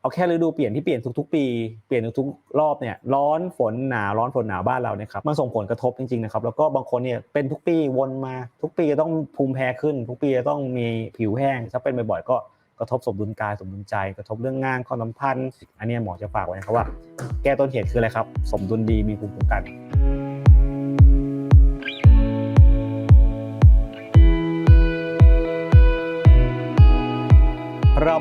เอาแค่ฤดูเปลี่ยนที่เปลี่ยนทุกๆ ปี เปลี่ยนทุกๆรอบเนี่ยร้อนฝนหนาวร้อนฝนหนาวบ้านเราเนี่ยครับมันส่งผลกระทบจริงๆนะครับแล้วก็บางคนเนี่ยเป็นทุกปีวนมาทุกปีจะต้องภูมิแพ้ขึ้น ทุกปีจะต้องมีผิวแห้ง ถ้าเป็นบ่อยๆก็กระทบสมดุลกายสมดุลใจ กระทบเรื่องงานความสัมพันธ์ อันนี้หมอจะฝากไว้นะครับว่า แก้ต้นเหตุคืออะไรครับ สมดุลดีมีภูมิคุ้มกัน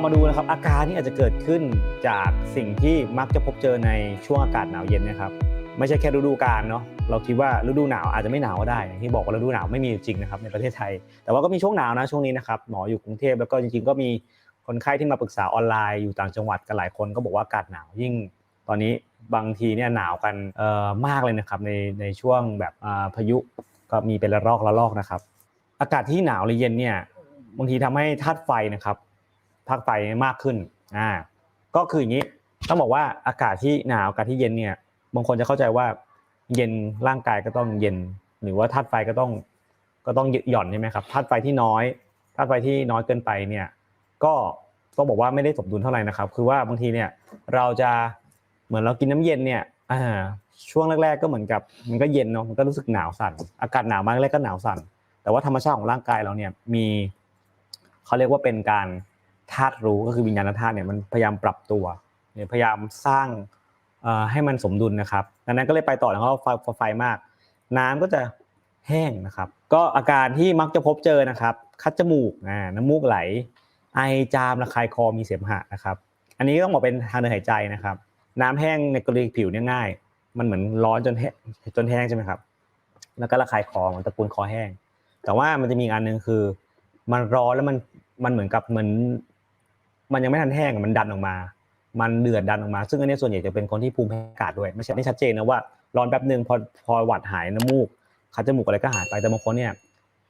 มาดูนะครับ อาการที่อาจจะเกิดขึ้นจากสิ่งที่มักจะพบเจอในช่วงอากาศหนาวเย็นนะครับ ไม่ใช่แค่ฤดูกาลเนาะเราคิดว่าฤดูหนาวอาจจะไม่หนาวก็ได้อย่างที่บอกว่าฤดูหนาวไม่มีจริงนะครับในประเทศไทย แต่ว่าก็มีช่วงหนาวนะช่วงนี้นะครับหมออยู่กรุงเทพแล้วก็จริงๆก็มีคนไข้ที่มาปรึกษาออนไลน์อยู่ต่างจังหวัดกันหลายคนก็บอกว่าอากาศหนาวยิ่ง ตอนนี้บางทีเนี่ยหนาวกันเออมากเลยนะครับในในช่วงแบบพายุก็มีเป็นระลอกระลอกนะครับ อากาศที่หนาวหรือเย็นเนี่ยบางทีทำให้ธาตุไฟนะครับ ธาตุไฟมากขึ้นอ่าก็คืออย่างนี้ต้องบอกว่าอากาศที่หนาวอากาศที่เย็นเนี่ยบางคนจะเข้าใจว่าเย็นร่างกายก็ต้องเย็น หรือว่าธาตุไฟก็ต้องก็ต้องหย่อนใช่ไหมครับธาตุไฟที่น้อยธาตุไฟที่น้อยเกินไปเนี่ยก็ต้องบอกว่าไม่ได้สมดุลเท่าไหร่นะครับ คือว่าบางทีเนี่ยเราจะเหมือนเรากินน้ำเย็นเนี่ยอ่าช่วงแรก ๆ ก็เหมือนกับมันก็เย็นเนาะมันก็รู้สึกหนาวสั่น อากาศหนาวมากแรกก็หนาวสั่น แต่ว่าธรรมชาติของร่างกายเราเนี่ยมีเขาเรียกว่าเป็นการ ธาตุรู้ก็คือวิญญาณธาตุเนี่ยมันพยายามปรับตัวเนี่ยพยายามสร้างให้มันสมดุลนะครับดังนั้นก็เลยไปต่อแล้วก็ไฟมาก น้ำก็จะแห้งนะครับ ก็อาการที่มักจะพบเจอนะครับ คัดจมูกน้ำมูกไหล ไอจามระคายคอมีเสมหะนะครับ อันนี้ต้องบอกเป็นทางเดินหายใจนะครับ น้ำแห้งในกรณีผิวเนี่ยง่าย มันเหมือนร้อนจนแห้งจนแห้งใช่ไหมครับ แล้วก็ระคายคอมันตะปูนคอแห้ง แต่ว่ามันจะมีอันหนึ่งคือ มันร้อนแล้วมันมันเหมือนกับเหมือน มันยังไม่ทันแห้งมันดันออกมา มันเดือดดันออกมา ซึ่งอันนี้ส่วนใหญ่จะเป็นคนที่ภูมิแพ้อากาศด้วย ไม่ใช่ไม่ชัดเจนนะว่าร้อนแป๊บหนึ่งพอพอหวัดหายน้ำมูกคัดจมูกอะไรก็หายไปแต่บางคนเนี่ย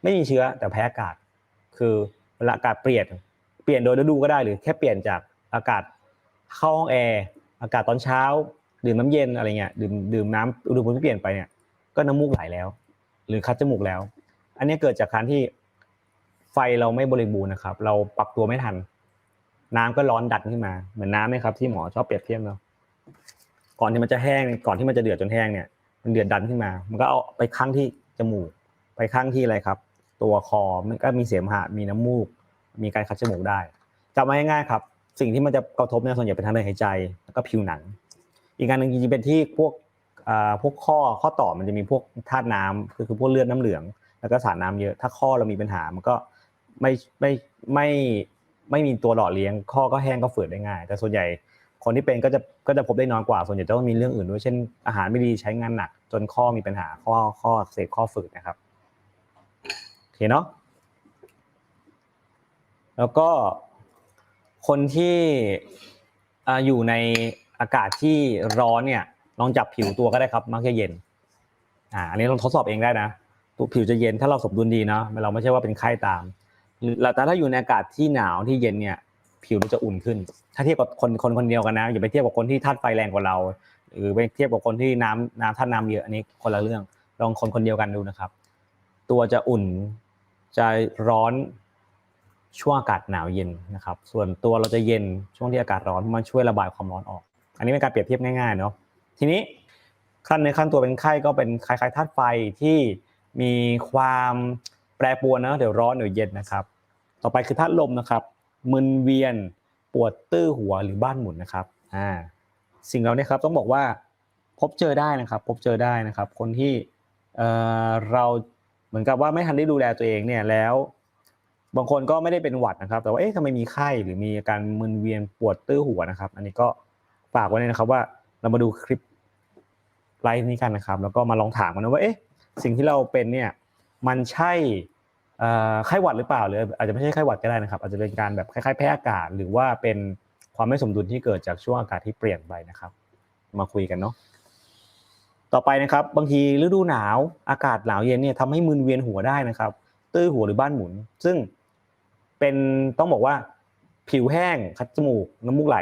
ไม่มีเชื้อแต่แพ้อากาศ คือเวลาอากาศเปลี่ยนเปลี่ยนโดยฤดูก็ได้หรือแค่เปลี่ยนจากอากาศเข้าห้องแอร์อากาศตอนเช้า ดื่มน้ำเย็นอะไรเงี้ยดื่มดื่มน้ำอุณหภูมิที่เปลี่ยนไปเนี่ยก็น้ำมูกไหลแล้ว หรือคัดจมูกแล้ว อันนี้เกิดจากการที่ไฟเราไม่บริบูรณ์นะครับ เราปรับตัวไม่ทัน น้ำก็ร้อนดันขึ้นมาเหมือนน้ำไหมครับที่หมอชอบเปรียบเทียบเนาะก่อนที่มันจะแห้งก่อนที่มันจะเดือดจนแห้งเนี่ย มันเดือดดันขึ้นมา มันก็เอาไปข้างที่จมูก ไปข้างที่อะไรครับ ตัวคอมันก็มีเสมหะมีน้ำมูก มีการคัดจมูกได้จำไว้ง่ายๆครับ สิ่งที่มันจะกระทบเนี่ยส่วนใหญ่เป็นทางเดินหายใจแล้วก็ผิวหนัง อีกการหนึ่งจริงๆเป็นที่พวกอ่าพวกข้อข้อต่อมันจะมีพวกธาตุน้ำคือคือพวกเลือดน้ำเหลือง แล้วก็สารน้ำเยอะถ้าข้อเรามีปัญหามันก็ไม่ไม่ไม่ ไม่มีตัวหล่อเลี้ยงข้อก็แห้งก็ฝืดได้ง่าย แต่ส่วนใหญ่คนที่เป็นก็จะก็จะพบได้น้อยกว่า ส่วนใหญ่จะต้องมีเรื่องอื่นด้วยเช่นอาหารไม่ดีใช้งานหนัก จนข้อมีปัญหาข้อข้ออักเสพข้อฝืดนะครับโอเคเนาะแล้วก็คนที่ออยู่ในอากาศที่ร้อนเนี่ยลองจับผิวตัวก็ได้ครับ มักจะเย็นอ่าอันนี้ลองทดสอบเองได้นะตัวผิวจะเย็นถ้าเราสมดุลดีเนาะเราไม่ใช่ว่าเป็นไข้ตาม หรือแต่ถ้าอยู่ในอากาศที่หนาวที่เย็นเนี่ย ผิวมันจะอุ่นขึ้น ถ้าเทียบกับคนคนคนเดียวกันนะอย่าไปเทียบกับคนที่ธาตุไฟแรงกว่าเรา หรือไปเทียบกับคนที่น้ำน้ำธาตุน้ำเยอะอันนี้คนละเรื่อง ลองคนคนเดียวกันดูนะครับ ตัวจะอุ่นจะร้อนช่วงอากาศหนาวเย็นนะครับ ส่วนตัวเราจะเย็นช่วงที่อากาศร้อนมันช่วยระบายความร้อนออก อันนี้เป็นการเปรียบเทียบง่ายๆเนาะทีนี้ขั้นในขั้นตัวเป็นไข้ก็เป็นคล้ายๆธาตุไฟที่มีความ แปรปรวนนะเดี๋ยวร้อนเดี๋ยวเย็นนะครับ ต่อไปคือธาตุลมนะครับ มึนเวียนปวดตื้อหัวหรือบ้านหมุนนะครับอ่าสิ่งเหล่านี้ครับต้องบอกว่าพบเจอได้นะครับ พบเจอได้นะครับ คนที่เอ่อเราเหมือนกับว่าไม่ทันได้ดูแลตัวเองเนี่ยแล้ว บางคนก็ไม่ได้เป็นหวัดนะครับ แต่ว่าเอ๊ะทำไมมีไข้หรือมีอาการมึนเวียนปวดตื้อหัวนะครับ อันนี้ก็ฝากไว้เลยนะครับว่าเรามาดูคลิปไลฟ์นี้กันนะครับ แล้วก็มาลองถามกันนะว่าเอ๊ะสิ่งที่เราเป็นเนี่ย มันใช่ไข้หวัดหรือเปล่าหรืออาจจะไม่ใช่ไข้หวัดก็ได้นะครับ อาจจะเป็นการแบบคล้ายๆแพ้อากาศ หรือว่าเป็นความไม่สมดุลที่เกิดจากช่วงอากาศที่เปลี่ยนไปนะครับ มาคุยกันเนาะต่อไปนะครับ บางทีฤดูหนาวอากาศหนาวเย็นเนี่ยทำให้มึนเวียนหัวได้นะครับ ตื้อหัวหรือบ้านหมุน ซึ่งเป็นต้องบอกว่าผิวแห้งคัดจมูกน้ำมูกไหล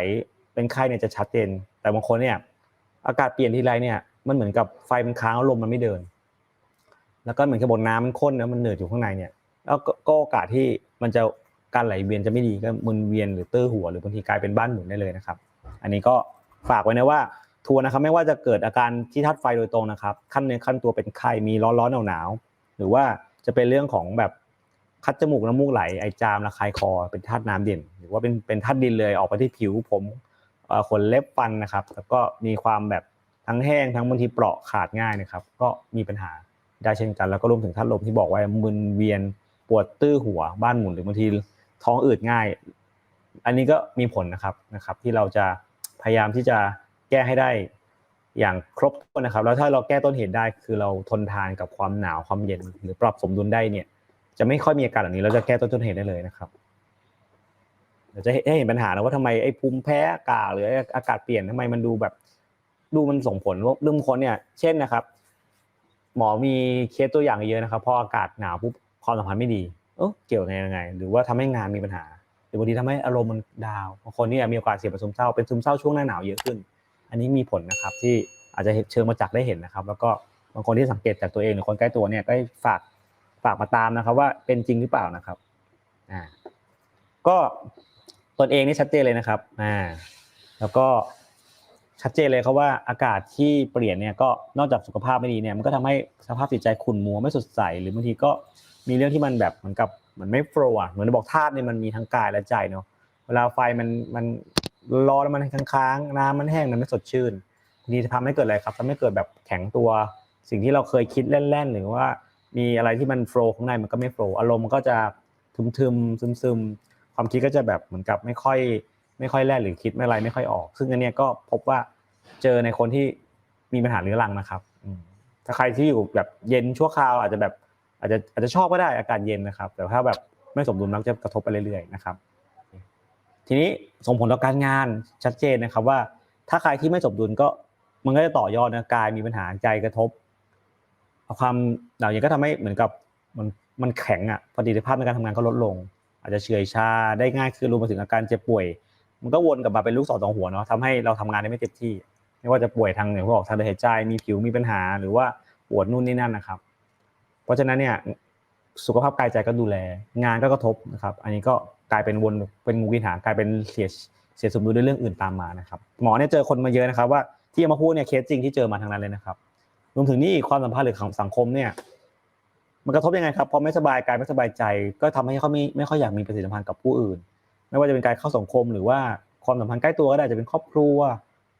เป็นไข้เนี่ยจะชัดเจนแต่บางคนเนี่ยอากาศเปลี่ยนทีไรเนี่ยมันเหมือนกับไฟมันค้างลมมันไม่เดิน แล้วก็เหมือนกับบนน้ำมันข้นแล้วมันเหนืดอยู่ข้างในเนี่ย แล้วก็โอกาสที่มันจะการไหลเวียนจะไม่ดีก็มึนเวียนหรือตื้อหัวหรือบางทีกลายเป็นบ้านหมุนได้เลยนะครับ อันนี้ก็ฝากไว้นะว่าทัวร์นะครับไม่ว่าจะเกิดอาการที่ธาตุไฟโดยตรงนะครับ ขั้นเนื้อขั้นตัวเป็นไข้มีร้อนร้อนหนาวหนาวๆหรือว่าจะเป็นเรื่องของแบบคัดจมูกน้ำมูกไหลไอจามระคายคอเป็นธาตุน้ำเด่นหรือว่าเป็นเป็นธาตุดินเลยออกไปที่ผิวผมขนเล็บฟันนะครับ แล้วก็มีความแบบทั้งแห้งทั้งบางทีเปราะขาดง่ายนะครับ ก็มีปัญหา ได้เช่นกัน แล้วก็รวมถึงธาตุลมที่บอกไว้มึนเวียนปวดตื้อหัวบ้านหมุนหรือบางทีท้องอืดง่าย อันนี้ก็มีผลนะครับนะครับ ที่เราจะพยายามที่จะแก้ให้ได้อย่างครบถ้วนนะครับ แล้วถ้าเราแก้ต้นเหตุได้คือเราทนทานกับความหนาวความเย็น หรือปรับสมดุลได้เนี่ย จะไม่ค่อยมีอาการแบบนี้เราจะแก้ต้นต้นเหตุได้เลยนะครับเราจะเห็นปัญหานะว่าทำไมไอ้ภูมิแพ้อากาศหรือไอ้อากาศเปลี่ยนทำไมมันดูแบบดูมันส่งผลว่าเรื่องคนเนี่ย เช่นนะครับ หมอมีเคสตัวอย่างเยอะนะครับพออากาศหนาวปุ๊บความสัมพันธ์ไม่ดีเออเกี่ยวไงยังไง หรือว่าทำให้งานมีปัญหา หรือบางทีทำให้อารมณ์มันดาวบางคนเนี่ยมีโอกาสเสี่ยงเป็นซึมเศร้าเป็นซึมเศร้าช่วงหน้าหนาวเยอะขึ้น อันนี้มีผลนะครับที่อาจจะเชิงมาจากได้เห็นนะครับ แล้วก็บางคนที่สังเกตจากตัวเองหรือคนใกล้ตัวเนี่ยก็ฝากฝากมาตามนะครับ ว่าเป็นจริงหรือเปล่านะครับอ่าก็ตนเองนี่ชัดเจนเลยนะครับอ่าแล้วก็ ชัดเจนเลยครับว่าอากาศที่เปลี่ยนเนี่ยก็นอกจากสุขภาพไม่ดีเนี่ยมันก็ทำให้สภาพจิตใจขุ่นมัวไม่สดใส หรือบางทีก็มีเรื่องที่มันแบบเหมือนกับเหมือนไม่โฟล์อะเหมือนบอกธาตุเนี่ยมันมีทั้งกายและใจเนาะเวลาไฟมันมันร้อนมันค้างๆน้ำมันแห้งมันไม่สดชื่นบางทีจะทำให้เกิดอะไรครับทำให้เกิดแบบแข็งตัว สิ่งที่เราเคยคิดเล่นๆหรือว่ามีอะไรที่มันโฟล์ข้างในมันก็ไม่โฟล์อารมณ์ก็จะทึมๆซึมๆความคิดก็จะแบบเหมือนกับไม่ค่อย ไม่ค่อยแล่นหรือคิดไม่อะไรไม่ค่อยออก ซึ่งอันเนี้ยก็พบว่าเจอในคนที่มีปัญหาเรื้อรังนะครับถ้าใครที่อยู่แบบเย็นชั่วคราวอาจจะแบบอาจจะอาจจะชอบก็ได้อากาศเย็นนะครับ แต่ถ้าแบบไม่สมดุลมักจะกระทบไปเรื่อยๆนะครับ ทีนี้ส่งผลต่อการงานชัดเจนนะครับว่า ถ้าใครที่ไม่สมดุลก็มันก็จะต่อยอดนะกายมีปัญหาใจกระทบความเหล่านี้ก็ทำให้เหมือนกับมันมันแข็งอะประสิทธิภาพในการทำงานก็ลดลง อาจจะเฉื่อยชาได้ง่ายขึ้นรวมไปถึงอาการเจ็บป่วย มันก็วนกลับมาเป็นลูกศรสองหัวเนาะทำให้เราทำงานได้ไม่เต็มที่ ไม่ว่าจะป่วยทางอย่างที่บอกทางเดินหายใจมีผิวมีปัญหา หรือว่าปวดนู่นนี่นั่นนะครับ เพราะฉะนั้นเนี่ยสุขภาพกายใจก็ดูแล งานก็กระทบนะครับ อันนี้ก็กลายเป็นวนเป็นงูกินหางกลายเป็นเสียเสียสมดุลด้วยเรื่องอื่นตามมานะครับ หมอเนี่ยเจอคนมาเยอะนะครับว่าที่เอามาพูดเนี่ยเคสจริงที่เจอมาทางนั้นเลยนะครับรวมถึงนี่ความสัมพันธ์หรือของสังคมเนี่ยมันกระทบยังไงครับพอไม่สบายกายไม่สบายใจ ก็ทำให้เขาไม่ไม่ค่อยอยากมีปฏิสัมพันธ์กับผู้อื่น ไม่ว่าจะเป็นการเข้าสังคมหรือว่าความสัมพันธ์ใกล้ตัวก็ได้จะเป็นครอบครัว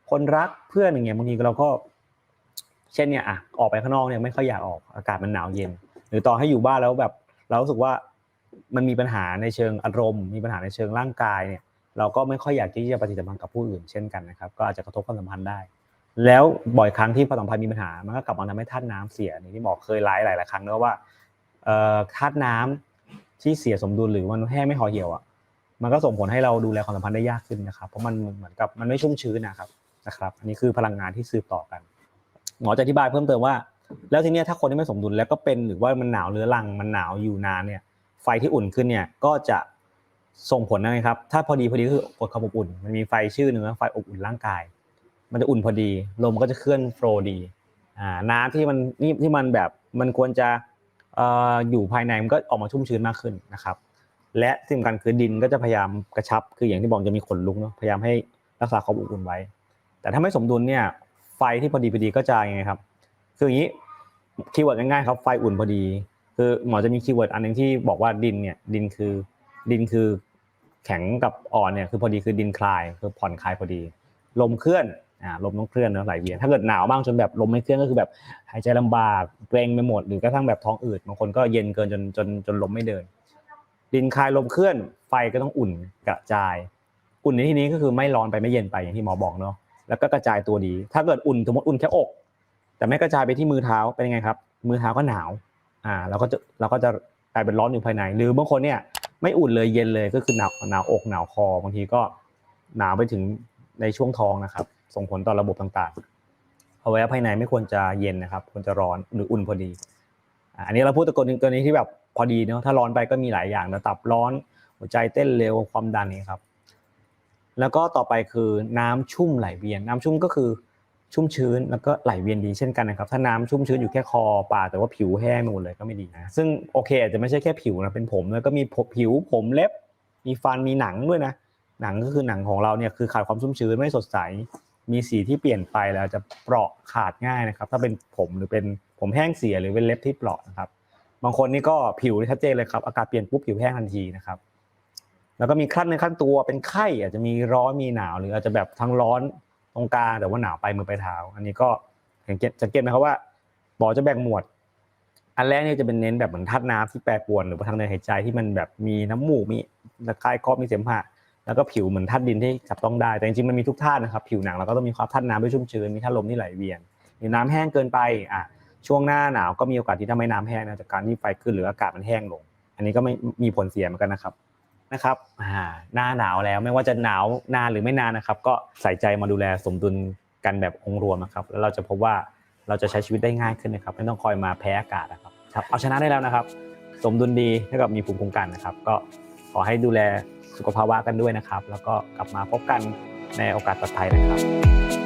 คนรักเพื่อนอย่างเงี้ยบางทีเราก็ เช่นเนี่ยอะออกไปข้างนอกเนี่ยไม่ค่อยอยากออกอากาศมันหนาวเย็น หรือต่อให้อยู่บ้านแล้วแบบ เรารู้สึกว่ามันมีปัญหาในเชิงอารมณ์ มีปัญหาในเชิงร่างกายเนี่ย เราก็ไม่ค่อยอยากที่จะปฏิสัมพันธ์กับผู้อื่นเช่นกันนะครับ ก็อาจจะกระทบความสัมพันธ์ได้ แล้วบ่อยครั้งที่ความสัมพันธ์มีปัญหา มันก็กลับมาทำให้ธาตุน้ำเสียนี่ที่บอกเคยไลฟ์หลายๆครั้งแล้วว่าเออธาตุน้ำที่เสียสมดุลหรือมันแห้งไม่พอเหี่ยวอะ มันก็ส่งผลให้เราดูแลความสัมพันธ์ได้ยากขึ้นนะครับ เพราะมันเหมือนกับมันไม่ชุ่มชื้นนะครับนะครับ อันนี้คือพลังงานที่สืบต่อกัน หมอจะอธิบายเพิ่มเติมว่า แล้วทีนี้ถ้าคนที่ไม่สมดุลแล้วก็เป็นหรือว่ามันหนาวเรื้อรังมันหนาวอยู่นานเนี่ย ไฟที่อุ่นขึ้นเนี่ยก็จะส่งผลนะครับ ถ้าพอดีพอดีก็คืออดความอบอุ่น มันมีไฟชื่อหนึ่งว่าไฟอบอุ่นร่างกาย มันจะอุ่นพอดี ลมก็จะเคลื่อนโฟลดีอ่าน้ำที่มันนี่ที่มันแบบมันควรจะเอ่ออยู่ภายในมันก็ออกมาชุ่มชื้นมากขึ้นนะครับ และที่สำคัญคือดินก็จะพยายามกระชับ คืออย่างที่บอกจะมีขนลุกเนาะพยายามให้รักษาความอบอุ่นไว้ แต่ถ้าไม่สมดุลเนี่ยไฟที่พอดีพอดีก็จะยังไงครับ คืออย่างนี้คีย์เวิร์ดง่ายๆครับไฟอุ่นพอดี คือหมอจะมีคีย์เวิร์ดอันหนึงที่บอกว่าดินเนี่ยดินคือดินคือแข็งกับอ่อนเนี่ยคือพอดีคือดินคลายคือผ่อนคลายพอดี ลมเคลื่อนอ่าลมต้องเคลื่อนนะไหลเวียนถ้าเกิดหนาวมากจนแบบลมไม่เคลื่อนก็คือแบบหายใจลำบากเกรงไปหมดหรือกระทั่งแบบท้องอืดบางคนก็เย็นเกินจนจนจนลมไม่เดิน ดินคายลมเคลื่อนไฟก็ต้องอุ่นกระจาย อุ่นในที่นี้ก็คือไม่ร้อนไปไม่เย็นไปอย่างที่หมอบอกเนาะแล้วก็กระจายตัวดี ถ้าเกิดอุ่นสมมติอุ่นแค่อก แต่ไม่กระจายไปที่มือเท้าเป็นยังไงครับ มือเท้าก็หนาว อ่าเราก็จะเราก็จะกลายเป็นร้อนอยู่ภายใน หรือบางคนเนี่ยไม่อุ่นเลยเย็นเลยก็คือหนาวหนาวอกหนาวคอบางทีก็หนาวไปถึงในช่วงท้องนะครับ ส่งผลต่อระบบต่างๆเอาไว้ภายในไม่ควรจะเย็นนะครับควรจะร้อนหรืออุ่นพอดี อันนี้เราพูดตัวนี้ตัวนี้ที่แบบพอดีเนาะถ้าร้อนไปก็มีหลายอย่างนะตับร้อนหัวใจเต้นเร็วความดันนี่ครับ แล้วก็ต่อไปคือน้ำชุ่มไหลเวียน น้ำชุ่มก็คือชุ่มชื้นแล้วก็ไหลเวียนดีเช่นกันนะครับ ถ้าน้ำชุ่มชื้นอยู่แค่คอปากแต่ว่าผิวแห้งหมดเลยก็ไม่ดีนะซึ่งโอเคอาจจะไม่ใช่แค่ผิวนะเป็นผมแล้วก็มีผิวผมเล็บ มีฟันมีหนังด้วยนะ หนังก็คือหนังของเราเนี่ยคือขาดความชุ่มชื้นไม่สดใส มีสีที่เปลี่ยนไปแล้วจะเปราะขาดง่ายนะครับ ถ้าเป็นผมหรือเป็น ผมแห้งเสียหรือเป็นเล็บที่เปราะนะครับ บางคนนี่ก็ผิวนี่ชัดเจนเลยครับ อากาศเปลี่ยนปุ๊บผิวแห้งทันทีนะครับ แล้วก็มีขั้นในขั้นตัวเป็นไข้ อาจจะมีร้อนมีหนาว หรืออาจจะแบบทั้งร้อนตรงกลางแต่ว่าหนาวไปมือไปเท้า อันนี้ก็สังเกตสังเกตไหมครับว่าหมอจะแบ่งหมวด อันแรกเนี่ยจะเป็นเน้นแบบเหมือนธาตุน้ำที่แปรปรวนหรือว่าทางเดินหายใจที่มันแบบมีน้ำมูกมีระคายคอมีเสมหะแล้วก็ผิวเหมือนธาตุดินที่จับต้องได้แต่จริงๆมันมีทุกธาตุนะครับ ผิวหนังเราก็ต้องมีความธาตุน้ำด้วยชุ่มชื้นมีธาตุลมที่ไหลเวียนหรือน้ำแห้งเกินไปอะ ช่วงหน้าหนาวก็มีโอกาสที่ทำให้น้ำแห้งนะจากการที่ไฟขึ้นหรืออากาศมันแห้งลง อันนี้ก็ไม่มีผลเสียเหมือนกันนะครับนะครับอ่าหน้าหนาวแล้วไม่ว่าจะหนาวนานหรือไม่นานนะครับ ก็ใส่ใจมาดูแลสมดุลกันแบบองค์รวมนะครับ แล้วเราจะพบว่าเราจะใช้ชีวิตได้ง่ายขึ้นนะครับ ไม่ต้องคอยมาแพ้อากาศนะครับครับเอาชนะได้แล้วนะครับ สมดุลดีเท่ากับมีภูมิคุ้มกันนะครับ ก็ขอให้ดูแลสุขภาวะกันด้วยนะครับ แล้วก็กลับมาพบกันในโอกาสต่อไปนะครับ